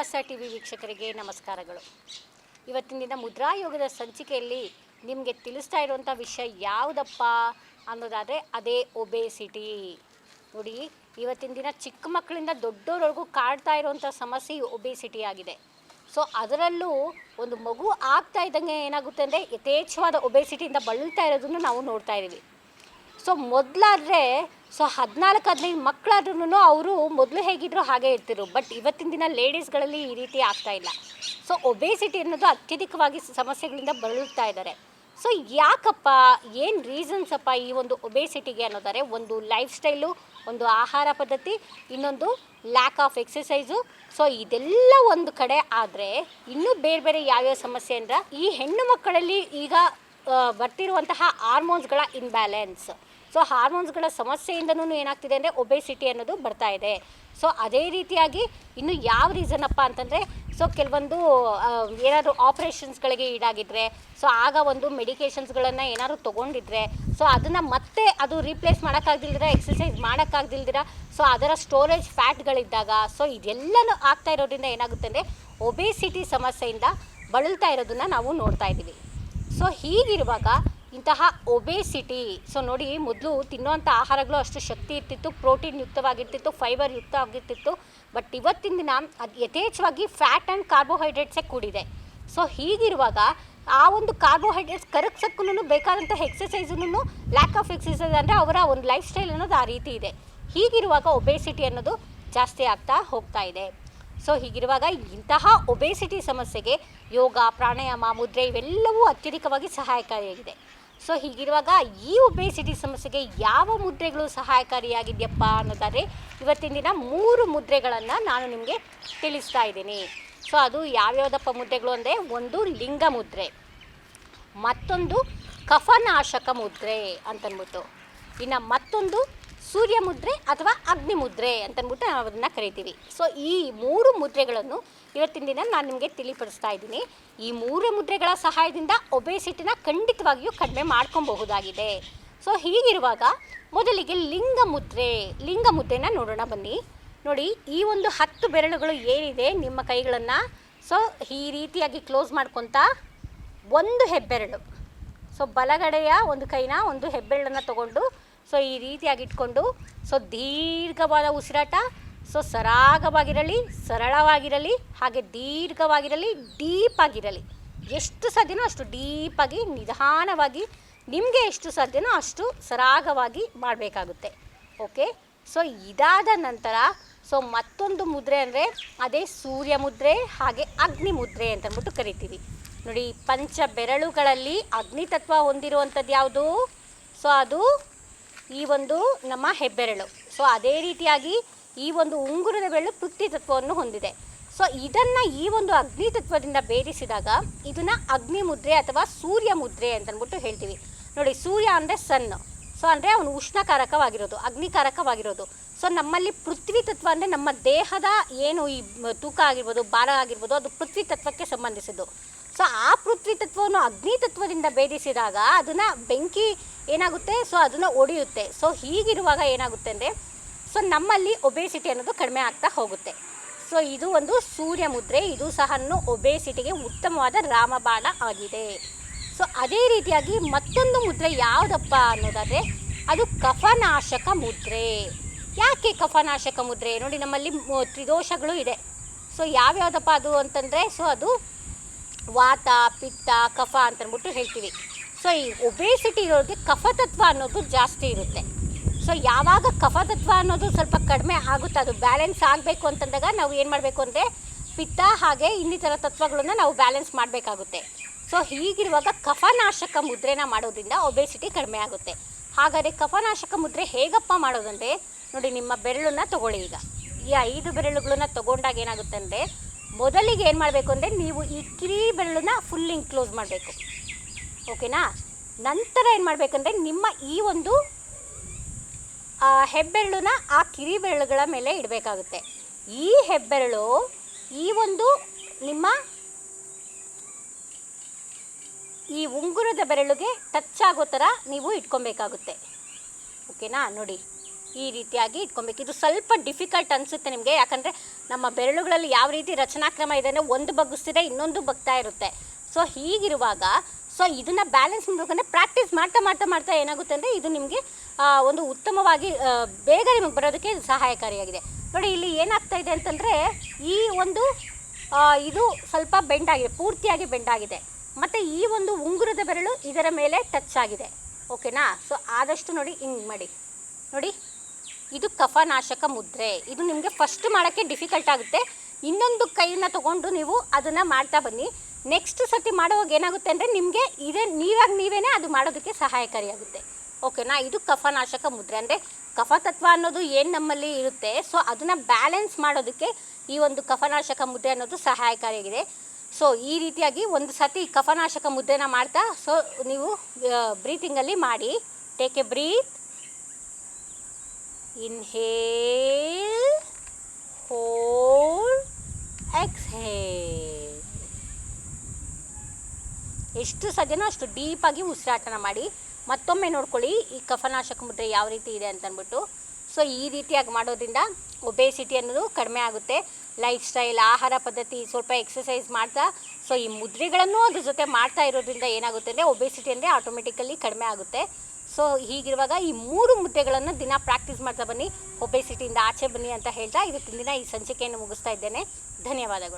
ವಿಲಾಸ T V ವೀಕ್ಷಕರಿಗೆ ನಮಸ್ಕಾರಗಳು. ಇವತ್ತಿನ ದಿನ ಮುದ್ರಾಯೋಗದ ಸಂಚಿಕೆಯಲ್ಲಿ ನಿಮಗೆ ತಿಳಿಸ್ತಾ ಇರುವಂಥ ವಿಷಯ ಯಾವುದಪ್ಪ ಅನ್ನೋದಾದರೆ ಅದೇ ಒಬೇಸಿಟಿ. ನೋಡಿ, ಇವತ್ತಿನ ದಿನ ಚಿಕ್ಕ ಮಕ್ಕಳಿಂದ ದೊಡ್ಡವರವರೆಗೂ ಕಾಡ್ತಾ ಇರುವಂಥ ಸಮಸ್ಯೆ ಒಬೇಸಿಟಿ ಆಗಿದೆ. ಸೊ, ಅದರಲ್ಲೂ ಒಂದು ಮಗು ಆಗ್ತಾ ಇದ್ದಂಗೆ ಏನಾಗುತ್ತೆ ಅಂದರೆ ಯಥೇಚ್ಛವಾದ ಒಬೇಸಿಟಿಯಿಂದ ಬಳಲ್ತಾ ಇರೋದನ್ನು ನಾವು ನೋಡ್ತಾ ಇದ್ದೀವಿ. ಸೊ, ಮೊದಲಾದರೆ ಸೊ ಹದಿನಾಲ್ಕು, ಹದಿನೈದು ಮಕ್ಕಳಾದ್ರೂ ಅವರು ಮೊದಲು ಹೇಗಿದ್ರು ಹಾಗೆ ಇರ್ತಿರು ಬಟ್ ಇವತ್ತಿನ ದಿನ ಲೇಡೀಸ್ಗಳಲ್ಲಿ ಈ ರೀತಿ ಆಗ್ತಾ ಇಲ್ಲ. ಸೊ ಒಬೇಸಿಟಿ ಅನ್ನೋದು ಅತ್ಯಧಿಕವಾಗಿ ಸಮಸ್ಯೆಗಳಿಂದ ಬಳಲ್ತಾ ಇದ್ದಾರೆ. ಸೊ ಯಾಕಪ್ಪ, ಏನು ರೀಸನ್ಸ್ ಅಪ್ಪ ಈ ಒಂದು ಒಬೇಸಿಟಿಗೆ ಅನ್ನೋದಾರೆ? ಒಂದು ಲೈಫ್ ಸ್ಟೈಲು ಒಂದು ಆಹಾರ ಪದ್ಧತಿ, ಇನ್ನೊಂದು ಲ್ಯಾಕ್ ಆಫ್ ಎಕ್ಸಸೈಸು ಸೊ ಇದೆಲ್ಲ ಒಂದು ಕಡೆ ಆದರೆ ಇನ್ನೂ ಬೇರೆ ಬೇರೆ ಯಾವ್ಯಾವ ಸಮಸ್ಯೆ ಅಂದ್ರೆ ಈ ಹೆಣ್ಣು ಮಕ್ಕಳಲ್ಲಿ ಈಗ ಬರ್ತಿರುವಂತಹ ಹಾರ್ಮೋನ್ಸ್ಗಳ ಇನ್ಬ್ಯಾಲೆನ್ಸ್ ಸೊ ಹಾರ್ಮೋನ್ಸ್ಗಳ ಸಮಸ್ಯೆಯಿಂದನೂ ಏನಾಗ್ತಿದೆ ಅಂದರೆ ಒಬೆಸಿಟಿ ಅನ್ನೋದು ಬರ್ತಾ ಇದೆ. ಸೊ ಅದೇ ರೀತಿಯಾಗಿ ಇನ್ನು ಯಾವ ರೀಸನ್ ಅಪ್ಪ ಅಂತಂದರೆ, ಸೊ ಕೆಲವೊಂದು ಏನಾದರೂ ಆಪ್ರೇಷನ್ಸ್ಗಳಿಗೆ ಈಡಾಗಿದ್ದರೆ ಸೊ ಆಗ ಒಂದು ಮೆಡಿಕೇಷನ್ಸ್ಗಳನ್ನು ಏನಾದರೂ ತೊಗೊಂಡಿದ್ರೆ, ಸೊ ಅದನ್ನು ಮತ್ತೆ ಅದು ರೀಪ್ಲೇಸ್ ಮಾಡೋಕ್ಕಾಗ್ದಿಲ್ದಿರ ಎಕ್ಸಸೈಸ್ ಮಾಡೋಕ್ಕಾಗ್ದಿಲ್ದಿರ, ಸೊ ಅದರ ಸ್ಟೋರೇಜ್ ಫ್ಯಾಟ್ಗಳಿದ್ದಾಗ, ಸೊ ಇದೆಲ್ಲನೂ ಆಗ್ತಾ ಇರೋದ್ರಿಂದ ಏನಾಗುತ್ತೆ ಅಂದರೆ ಒಬೆಸಿಟಿ ಸಮಸ್ಯೆಯಿಂದ ಬಳಲ್ತಾ ಇರೋದನ್ನು ನಾವು ನೋಡ್ತಾ ಇದ್ದೀವಿ. ಸೊ ಹೀಗಿರುವಾಗ ಇಂತಹ ಒಬೇಸಿಟಿ, ಸೊ ನೋಡಿ ಮೊದಲು ತಿನ್ನುವಂಥ ಆಹಾರಗಳು ಅಷ್ಟು ಶಕ್ತಿ ಇರ್ತಿತ್ತು, ಪ್ರೋಟೀನ್ ಯುಕ್ತವಾಗಿರ್ತಿತ್ತು, ಫೈಬರ್ ಯುಕ್ತವಾಗಿರ್ತಿತ್ತು, ಬಟ್ ಇವತ್ತಿನ ದಿನ ಅದು ಯಥೇಚ್ಛವಾಗಿ ಫ್ಯಾಟ್ ಆ್ಯಂಡ್ ಕಾರ್ಬೋಹೈಡ್ರೇಟ್ಸೇ ಕೂಡಿದೆ. ಸೊ ಹೀಗಿರುವಾಗ ಆ ಒಂದು ಕಾರ್ಬೋಹೈಡ್ರೇಟ್ಸ್ ಕರಗ್ಸಕ್ಕೂ ಬೇಕಾದಂಥ ಎಕ್ಸಸೈಸನ್ನು ಲ್ಯಾಕ್ ಆಫ್ ಎಕ್ಸಸೈಸ್ ಅಂದರೆ ಅವರ ಒಂದು ಲೈಫ್ ಸ್ಟೈಲ್ ಅನ್ನೋದು ಆ ರೀತಿ ಇದೆ. ಹೀಗಿರುವಾಗ ಒಬೇಸಿಟಿ ಅನ್ನೋದು ಜಾಸ್ತಿ ಆಗ್ತಾ ಹೋಗ್ತಾ ಇದೆ. ಸೊ ಹೀಗಿರುವಾಗ ಇಂತಹ ಒಬೇಸಿಟಿ ಸಮಸ್ಯೆಗೆ ಯೋಗ, ಪ್ರಾಣಾಯಾಮ, ಮುದ್ರೆ ಇವೆಲ್ಲವೂ ಅತ್ಯಧಿಕವಾಗಿ ಸಹಾಯಕಾರಿಯಾಗಿದೆ. ಸೊ ಹೀಗಿರುವಾಗ ಈ ಒಬೇಸಿಟಿ ಸಮಸ್ಯೆಗೆ ಯಾವ ಮುದ್ರೆಗಳು ಸಹಾಯಕಾರಿಯಾಗಿದೆಯಪ್ಪ ಅನ್ನೋದಾದರೆ ಇವತ್ತಿನ ದಿನ ಮೂರು ಮುದ್ರೆಗಳನ್ನು ನಾನು ನಿಮಗೆ ತಿಳಿಸ್ತಾ ಇದ್ದೀನಿ. ಸೊ ಅದು ಯಾವ್ಯಾವುದಪ್ಪ ಮುದ್ರೆಗಳು ಅಂದರೆ ಒಂದು ಲಿಂಗ ಮುದ್ರೆ, ಮತ್ತೊಂದು ಕಫನಾಶಕ ಮುದ್ರೆ ಅಂತನ್ಬಿಟ್ಟು. ಇನ್ನು ಮತ್ತೊಂದು ಸೂರ್ಯ ಮುದ್ರೆ ಅಥವಾ ಅಗ್ನಿ ಮುದ್ರೆ ಅಂತನ್ಬಿಟ್ಟು ನಾವು ಅದನ್ನು ಕರಿತೀವಿ. ಸೊ ಈ ಮೂರು ಮುದ್ರೆಗಳನ್ನು ಇವತ್ತಿನ ದಿನ ನಾನು ನಿಮಗೆ ತಿಳಿಪಡಿಸ್ತಾ ಇದ್ದೀನಿ. ಈ ಮೂರು ಮುದ್ರೆಗಳ ಸಹಾಯದಿಂದ ಒಬೇಸಿಟಿನ ಖಂಡಿತವಾಗಿಯೂ ಕಡಿಮೆ ಮಾಡ್ಕೊಬಹುದಾಗಿದೆ. ಸೊ ಹೀಗಿರುವಾಗ ಮೊದಲಿಗೆ ಲಿಂಗ ಮುದ್ರೆ ಲಿಂಗ ಮುದ್ರೆನ ನೋಡೋಣ ಬನ್ನಿ. ನೋಡಿ, ಈ ಒಂದು ಹತ್ತು ಬೆರಳುಗಳು ಏನಿದೆ ನಿಮ್ಮ ಕೈಗಳನ್ನು? ಸೊ ಈ ರೀತಿಯಾಗಿ ಕ್ಲೋಸ್ ಮಾಡ್ಕೊತಾ ಒಂದು ಹೆಬ್ಬೆರಳು. ಸೊ ಬಲಗಡೆಯ ಒಂದು ಕೈನ ಒಂದು ಹೆಬ್ಬೆರಳನ್ನು ತಗೊಂಡು ಸೊ ಈ ರೀತಿಯಾಗಿ ಇಟ್ಕೊಂಡು, ಸೊ ದೀರ್ಘವಾದ ಉಸಿರಾಟ, ಸೊ ಸರಾಗವಾಗಿರಲಿ, ಸರಳವಾಗಿರಲಿ, ಹಾಗೆ ದೀರ್ಘವಾಗಿರಲಿ ಡೀಪ್ ಆಗಿರಲಿ ಎಷ್ಟು ಸಾಧ್ಯನೋ ಅಷ್ಟು ಡೀಪಾಗಿ, ನಿಧಾನವಾಗಿ, ನಿಮಗೆ ಎಷ್ಟು ಸಾಧ್ಯನೋ ಅಷ್ಟು ಸರಾಗವಾಗಿ ಮಾಡಬೇಕಾಗುತ್ತೆ. ಓಕೆ? ಸೊ ಇದಾದ ನಂತರ, ಸೊ ಮತ್ತೊಂದು ಮುದ್ರೆ ಅಂದರೆ ಅದೇ ಸೂರ್ಯ ಮುದ್ರೆ, ಹಾಗೆ ಅಗ್ನಿ ಮುದ್ರೆ ಅಂತ ಅಂದ್ಬಿಟ್ಟು ಕರಿತೀವಿ. ನೋಡಿ, ಪಂಚ ಬೆರಳುಗಳಲ್ಲಿ ಅಗ್ನಿತತ್ವ ಹೊಂದಿರುವಂಥದ್ದು ಯಾವುದು? ಸೊ ಅದು ಈ ಒಂದು ನಮ್ಮ ಹೆಬ್ಬೆರಳು. ಸೊ ಅದೇ ರೀತಿಯಾಗಿ ಈ ಒಂದು ಉಂಗುರದ ಬೆರಳು ಪೃಥ್ವಿ ತತ್ವವನ್ನು ಹೊಂದಿದೆ. ಸೊ ಇದನ್ನು ಈ ಒಂದು ಅಗ್ನಿ ತತ್ವದಿಂದ ಬೇರಿಸಿದಾಗ ಇದನ್ನು ಅಗ್ನಿ ಮುದ್ರೆ ಅಥವಾ ಸೂರ್ಯ ಮುದ್ರೆ ಅಂತ ಅಂದ್ಬಿಟ್ಟು ಹೇಳ್ತೀವಿ. ನೋಡಿ, ಸೂರ್ಯ ಅಂದರೆ ಸನ್ ಸೊ ಅಂದರೆ ಅವನು ಉಷ್ಣಕಾರಕವಾಗಿರೋದು, ಅಗ್ನಿಕಾರಕವಾಗಿರೋದು. ಸೊ ನಮ್ಮಲ್ಲಿ ಪೃಥ್ವಿ ತತ್ವ ಅಂದರೆ ನಮ್ಮ ದೇಹದ ಏನು ಈ ತೂಕ ಆಗಿರ್ಬೋದು, ಭಾರ ಆಗಿರ್ಬೋದು, ಅದು ಪೃಥ್ವಿ ತತ್ವಕ್ಕೆ ಸಂಬಂಧಿಸಿದ್ದು. ಸೊ ಆ ಪೃಥ್ವಿ ತತ್ವವನ್ನು ಅಗ್ನಿ ತತ್ವದಿಂದ ಭೇದಿಸಿದಾಗ ಅದನ್ನು ಬೆಂಕಿ ಏನಾಗುತ್ತೆ? ಸೊ ಅದನ್ನು ಒಡೆಯುತ್ತೆ. ಸೊ ಹೀಗಿರುವಾಗ ಏನಾಗುತ್ತೆ ಅಂದರೆ, ಸೊ ನಮ್ಮಲ್ಲಿ ಒಬೇಸಿಟಿ ಅನ್ನೋದು ಕಡಿಮೆ ಆಗ್ತಾ ಹೋಗುತ್ತೆ. ಸೊ ಇದು ಒಂದು ಸೂರ್ಯ ಮುದ್ರೆ, ಇದು ಸಹ ಒಬೇಸಿಟಿಗೆ ಉತ್ತಮವಾದ ರಾಮಬಾಣ ಆಗಿದೆ. ಸೊ ಅದೇ ರೀತಿಯಾಗಿ ಮತ್ತೊಂದು ಮುದ್ರೆ ಯಾವುದಪ್ಪ ಅನ್ನೋದಾದರೆ, ಅದು ಕಫನಾಶಕ ಮುದ್ರೆ. ಯಾಕೆ ಕಫನಾಶಕ ಮುದ್ರೆ? ನೋಡಿ, ನಮ್ಮಲ್ಲಿ ತ್ರಿದೋಷಗಳು ಇದೆ. ಸೊ ಯಾವ್ಯಾವುದಪ್ಪ ಅದು ಅಂತಂದರೆ, ಸೊ ಅದು ವಾತ, ಪಿತ್ತ, ಕಫ ಅಂತಂದ್ಬಿಟ್ಟು ಹೇಳ್ತೀವಿ. ಸೊ ಈ ಒಬೇಸಿಟಿ ಇರೋರಿಗೆ ಕಫತತ್ವ ಅನ್ನೋದು ಜಾಸ್ತಿ ಇರುತ್ತೆ. ಸೊ ಯಾವಾಗ ಕಫತತ್ವ ಅನ್ನೋದು ಸ್ವಲ್ಪ ಕಡಿಮೆ ಆಗುತ್ತೆ, ಅದು ಬ್ಯಾಲೆನ್ಸ್ ಆಗಬೇಕು ಅಂತಂದಾಗ ನಾವು ಏನು ಮಾಡಬೇಕು ಅಂದರೆ, ಪಿತ್ತ ಹಾಗೆ ಇನ್ನಿತರ ತತ್ವಗಳನ್ನ ನಾವು ಬ್ಯಾಲೆನ್ಸ್ ಮಾಡಬೇಕಾಗುತ್ತೆ. ಸೊ ಹೀಗಿರುವಾಗ ಕಫನಾಶಕ ಮುದ್ರೆನ ಮಾಡೋದ್ರಿಂದ ಒಬೇಸಿಟಿ ಕಡಿಮೆ ಆಗುತ್ತೆ. ಹಾಗಾದರೆ ಕಫನಾಶಕ ಮುದ್ರೆ ಹೇಗಪ್ಪ ಮಾಡೋದಂದರೆ, ನೋಡಿ ನಿಮ್ಮ ಬೆರಳನ್ನು ತಗೊಳ್ಳಿ ಈಗ. ಈ ಐದು ಬೆರಳುಗಳನ್ನ ತಗೊಂಡಾಗ ಏನಾಗುತ್ತೆ ಅಂದರೆ ಮೊದಲಿಗೆ ಏನು ಮಾಡಬೇಕು ಅಂದರೆ ನೀವು ಈ ಕಿರಿ ಬೆರಳನ್ನ ಫುಲ್ ಕ್ಲೋಸ್ ಮಾಡಬೇಕು. ಓಕೆನಾ? ನಂತರ ಏನು ಮಾಡಬೇಕಂದ್ರೆ ನಿಮ್ಮ ಈ ಒಂದು ಹೆಬ್ಬೆರಳನ್ನ ಆ ಕಿರಿ ಬೆರಳುಗಳ ಮೇಲೆ ಇಡಬೇಕಾಗುತ್ತೆ. ಈ ಹೆಬ್ಬೆರಳು, ಈ ಒಂದು ನಿಮ್ಮ, ಈ ಉಂಗುರದ ಬೆರಳಿಗೆ ಟಚ್ ಆಗೋ ಥರ ನೀವು ಇಟ್ಕೊಬೇಕಾಗುತ್ತೆ. ಓಕೆನಾ? ನೋಡಿ. ಈ ರೀತಿಯಾಗಿ ಇಟ್ಕೊಬೇಕು. ಇದು ಸ್ವಲ್ಪ ಡಿಫಿಕಲ್ಟ್ ಅನಿಸುತ್ತೆ ನಿಮಗೆ. ಯಾಕಂದರೆ ನಮ್ಮ ಬೆರಳುಗಳಲ್ಲಿ ಯಾವ ರೀತಿ ರಚನಾಕ್ರಮ ಇದೆ ಅಂದರೆ ಒಂದು ಬಗ್ಗಿಸ್ತಿದ್ರೆ ಇನ್ನೊಂದು ಬಗ್ತಾ ಇರುತ್ತೆ. ಸೊ ಹೀಗಿರುವಾಗ ಸೊ ಇದನ್ನು ಬ್ಯಾಲೆನ್ಸ್ ಮಾಡಬೇಕಂದ್ರೆ ಪ್ರಾಕ್ಟೀಸ್ ಮಾಡ್ತಾ ಮಾಡ್ತಾ ಮಾಡ್ತಾ ಏನಾಗುತ್ತೆ ಅಂದರೆ ಇದು ನಿಮಗೆ ಒಂದು ಉತ್ತಮವಾಗಿ ಬೇಗ ನಿಮಗೆ ಬರೋದಕ್ಕೆ ಸಹಾಯಕಾರಿಯಾಗಿದೆ. ನೋಡಿ, ಇಲ್ಲಿ ಏನಾಗ್ತಾ ಇದೆ ಅಂತಂದರೆ ಈ ಒಂದು ಇದು ಸ್ವಲ್ಪ ಬೆಂಡ್ ಆಗಿದೆ, ಪೂರ್ತಿಯಾಗಿ ಬೆಂಡ್ ಆಗಿದೆ. ಮತ್ತು ಈ ಒಂದು ಉಂಗುರದ ಬೆರಳು ಇದರ ಮೇಲೆ ಟಚ್ ಆಗಿದೆ. ಓಕೆನಾ ಸೊ ಆದಷ್ಟು ನೋಡಿ, ಹಿಂಗೆ ಮಾಡಿ. ನೋಡಿ. ಇದು ಕಫನಾಶಕ ಮುದ್ರೆ. ಇದು ನಿಮಗೆ ಫಸ್ಟ್ ಮಾಡೋಕ್ಕೆ ಡಿಫಿಕಲ್ಟ್ ಆಗುತ್ತೆ. ಇನ್ನೊಂದು ಕೈನ ತಗೊಂಡು ನೀವು ಅದನ್ನು ಮಾಡ್ತಾ ಬನ್ನಿ. ನೆಕ್ಸ್ಟ್ ಸರ್ತಿ ಮಾಡುವಾಗ ಏನಾಗುತ್ತೆ ಅಂದರೆ ನಿಮಗೆ ಇದೇ ನೀವಾಗ ನೀವೇ ಅದು ಮಾಡೋದಕ್ಕೆ ಸಹಾಯಕಾರಿಯಾಗುತ್ತೆ. ಓಕೆನಾ ಇದು ಕಫನಾಶಕ ಮುದ್ರೆ. ಅಂದರೆ ಕಫತತ್ವ ಅನ್ನೋದು ಏನು ನಮ್ಮಲ್ಲಿ ಇರುತ್ತೆ ಸೊ ಅದನ್ನು ಬ್ಯಾಲೆನ್ಸ್ ಮಾಡೋದಕ್ಕೆ ಈ ಒಂದು ಕಫನಾಶಕ ಮುದ್ರೆ ಅನ್ನೋದು ಸಹಾಯಕಾರಿಯಾಗಿದೆ. ಸೊ ಈ ರೀತಿಯಾಗಿ ಒಂದು ಸತಿ ಕಫನಾಶಕ ಮುದ್ರೆನ ಮಾಡ್ತಾ ಸೊ ನೀವು ಬ್ರೀತಿಂಗಲ್ಲಿ ಮಾಡಿ. Take a breath inhale hold. Exhale ಎಷ್ಟು ಸಾಧ್ಯನೋ ಅಷ್ಟು ಡೀಪಾಗಿ ಉಸಿರಾಟನ ಮಾಡಿ ಮತ್ತೊಮ್ಮೆ ನೋಡ್ಕೊಳ್ಳಿ, ಈ ಕಫನಾಶಕ ಮುದ್ರೆ ಯಾವ ರೀತಿ ಇದೆ ಅಂತ ಅಂದ್ಬಿಟ್ಟು ಸೊ ಈ ರೀತಿಯಾಗಿ ಮಾಡೋದ್ರಿಂದ ಒಬೇಸಿಟಿ ಅನ್ನೋದು ಕಡಿಮೆ ಆಗುತ್ತೆ. ಲೈಫ್ ಸ್ಟೈಲ್ ಆಹಾರ ಪದ್ಧತಿ ಸ್ವಲ್ಪ ಎಕ್ಸಸೈಸ್ ಮಾಡ್ತಾ ಸೊ ಈ ಮುದ್ರೆಗಳನ್ನು ಅದ್ರ ಜೊತೆ ಮಾಡ್ತಾ ಇರೋದ್ರಿಂದ ಏನಾಗುತ್ತೆ ಅಂದರೆ ಒಬೇಸಿಟಿ ಅಂದರೆ ಆಟೋಮೆಟಿಕಲಿ ಕಡಿಮೆ ಆಗುತ್ತೆ. ಸೊ ಹೀಗಿರುವಾಗ ಈ ಮೂರು ಮುದ್ದೆಗಳನ್ನು ದಿನ ಪ್ರಾಕ್ಟೀಸ್ ಮಾಡ್ತಾ ಬನ್ನಿ. ಒಬೇಸಿಟಿಯಿಂದ ಆಚೆ ಬನ್ನಿ ಅಂತ ಹೇಳ್ತಾ ಇವತ್ತಿನ ದಿನ ಈ ಸಂಚಿಕೆಯನ್ನು ಮುಗಿಸ್ತಾ ಇದ್ದೇನೆ. ಧನ್ಯವಾದಗಳು.